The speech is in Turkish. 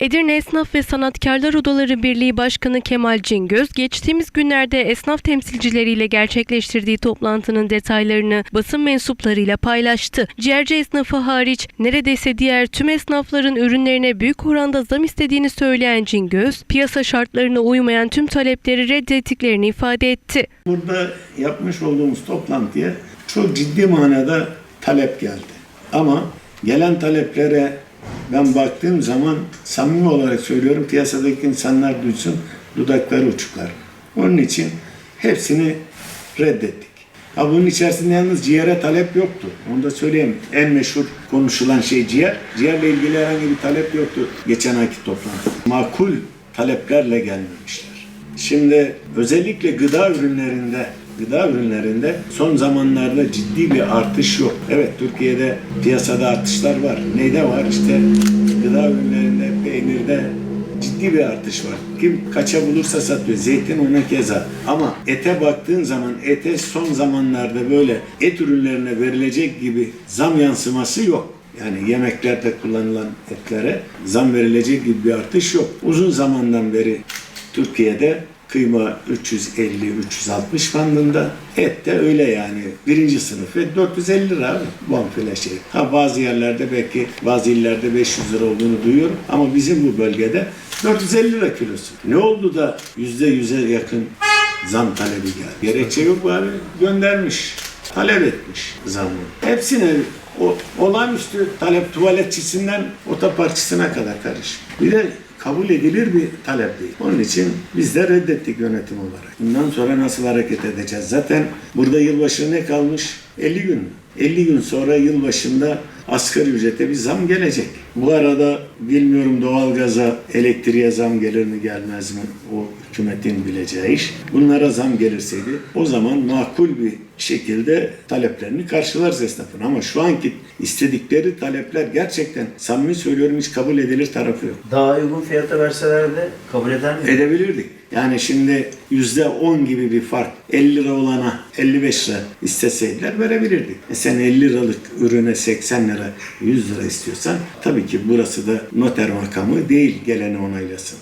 Edirne Esnaf ve Sanatkarlar Odaları Birliği Başkanı Kemal Cingöz, geçtiğimiz günlerde esnaf temsilcileriyle gerçekleştirdiği toplantının detaylarını basın mensuplarıyla paylaştı. Ciğerci esnafı hariç neredeyse diğer tüm esnafların ürünlerine büyük oranda zam istediğini söyleyen Cingöz, piyasa şartlarına uymayan tüm talepleri reddettiklerini ifade etti. Burada yapmış olduğumuz toplantıya çok ciddi manada talep geldi. Ama gelen taleplere ben baktığım zaman samimi olarak söylüyorum piyasadaki insanlar duysun dudakları uçuklar. Onun için hepsini reddettik. Ha bunun içerisinde yalnız ciğere talep yoktu. Onu da söyleyeyim. En meşhur konuşulan şey ciğer. Ciğerle ilgili herhangi bir talep yoktu geçen ayki toplantı. Makul taleplerle gelmemişler. Şimdi özellikle gıda ürünlerinde gıda ürünlerinde son zamanlarda ciddi bir artış yok. Evet Türkiye'de piyasada artışlar var. Neyde var? İşte gıda ürünlerinde, peynirde ciddi bir artış var. Kim kaça bulursa satıyor. Zeytin ona keza. Ama ete baktığın zaman ete son zamanlarda böyle et ürünlerine verilecek gibi zam yansıması yok. Yani yemeklerde kullanılan etlere zam verilecek gibi bir artış yok. Uzun zamandan beri Türkiye'de kıyma 350-360 bandında. Et de öyle yani. Birinci sınıf et 450 lira. Bonfile şey. Ha bazı yerlerde belki bazı illerde 500 lira olduğunu duyuyorum. Ama bizim bu bölgede 450 lira kilosu. Ne oldu da %100'e yakın zam talebi geldi? Gerekçe yok abi. Göndermiş. Talep etmiş zamı. Hepsine o olağanüstü talep tuvaletçisinden otoparkçısına kadar karış. Bir de kabul edilir bir talep değil. Onun için biz de reddettik yönetim olarak. Bundan sonra nasıl hareket edeceğiz? Zaten burada yılbaşı ne kalmış? 50 gün. 50 gün sonra yılbaşında asgari ücrete bir zam gelecek. Bu arada bilmiyorum doğalgaza, elektriğe zam gelir mi gelmez mi? O hükümetin bileceği iş. Bunlara zam gelirseydi o zaman makul bir şekilde taleplerini karşılarız esnafın. Ama şu anki istedikleri talepler gerçekten samimi söylüyorum hiç kabul edilir tarafı yok. Daha uygun fiyata verselerdi kabul eder mi? Edebilirdik. Yani şimdi yüzde 10 gibi bir fark 50 lira olana 55 lira isteseydiler verebilirdik. E sen 50 liralık ürüne 80 lira 100 lira istiyorsan tabii ki burası da noter makamı değil geleni onaylasın.